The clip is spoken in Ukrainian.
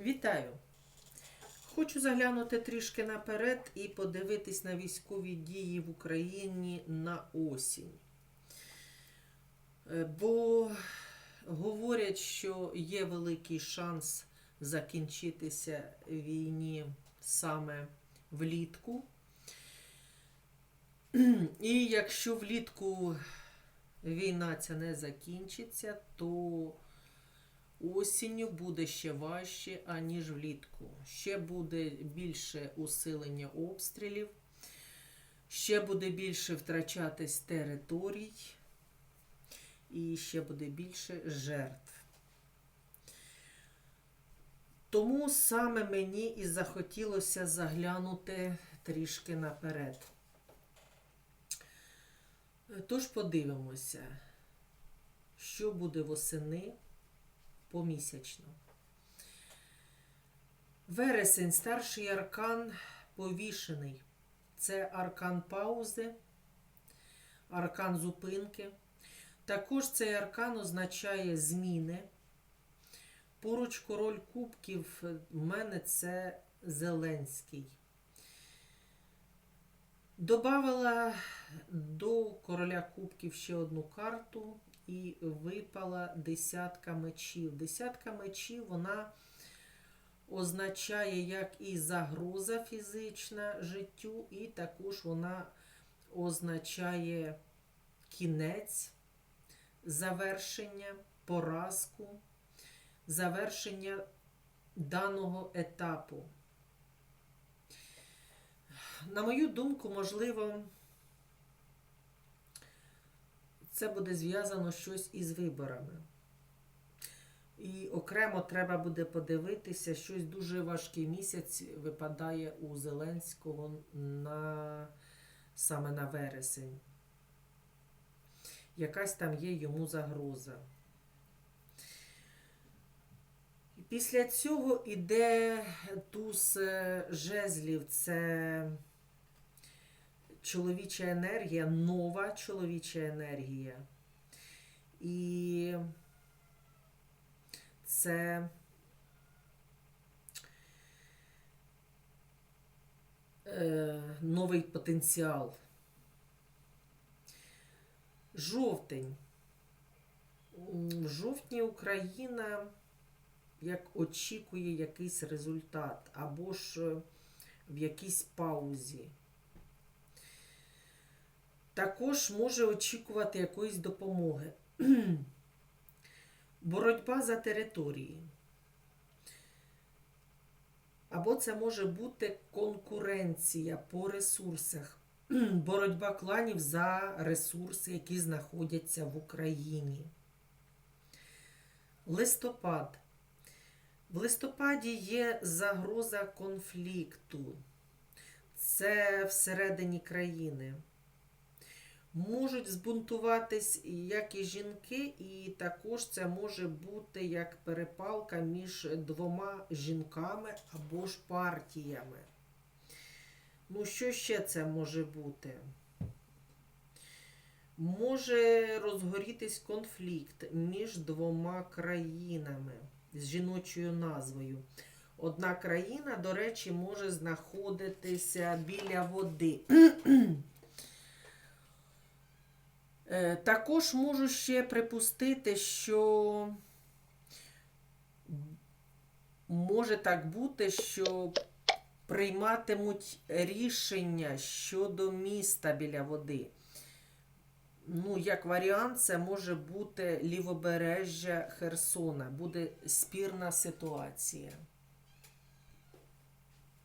Вітаю! Хочу заглянути трішки наперед і подивитись на військові дії в Україні на осінь. Е, Бо говорять, що є великий шанс закінчитися війні саме влітку. І якщо влітку війна ця не закінчиться, то осінню буде ще важче, аніж влітку. Ще буде більше усилення обстрілів, ще буде більше втрачатись територій, і ще буде більше жертв. Тому саме мені і захотілося заглянути трішки наперед. Тож подивимося, що буде восени помісячно. Вересень, старший аркан повішений. Це аркан паузи, аркан зупинки. Також цей аркан означає зміни. Поруч король кубків в мене це Зеленський. Добавила до короля кубків ще одну карту і випала десятка мечів. Десятка мечів вона означає як і загроза фізична життю, і також вона означає кінець, завершення, поразку, завершення даного етапу. На мою думку, можливо, це буде зв'язано щось із виборами. І окремо треба буде подивитися, щось дуже важкий місяць випадає у Зеленського на, саме на вересень. Якась там є йому загроза. Після цього іде туз е, жезлів. Це чоловіча енергія, нова чоловіча енергія. І це е, новий потенціал. Жовтень. В жовтні Україна як очікує якийсь результат, або ж в якійсь паузі. Також може очікувати якоїсь допомоги. Боротьба за території. Або це може бути конкуренція по ресурсах. Боротьба кланів за ресурси, які знаходяться в Україні. Листопад. В листопаді є загроза конфлікту. Це всередині країни. Можуть збунтуватись як і жінки, і також це може бути як перепалка між двома жінками або ж партіями. Ну, що ще це може бути? Може розгорітись конфлікт між двома країнами з жіночою назвою. Одна країна, до речі, може знаходитися біля води. Е, Також можу ще припустити, що може так бути, що прийматимуть рішення щодо міста біля води. Ну, як варіант, це може бути лівобережжя Херсона. Буде спірна ситуація.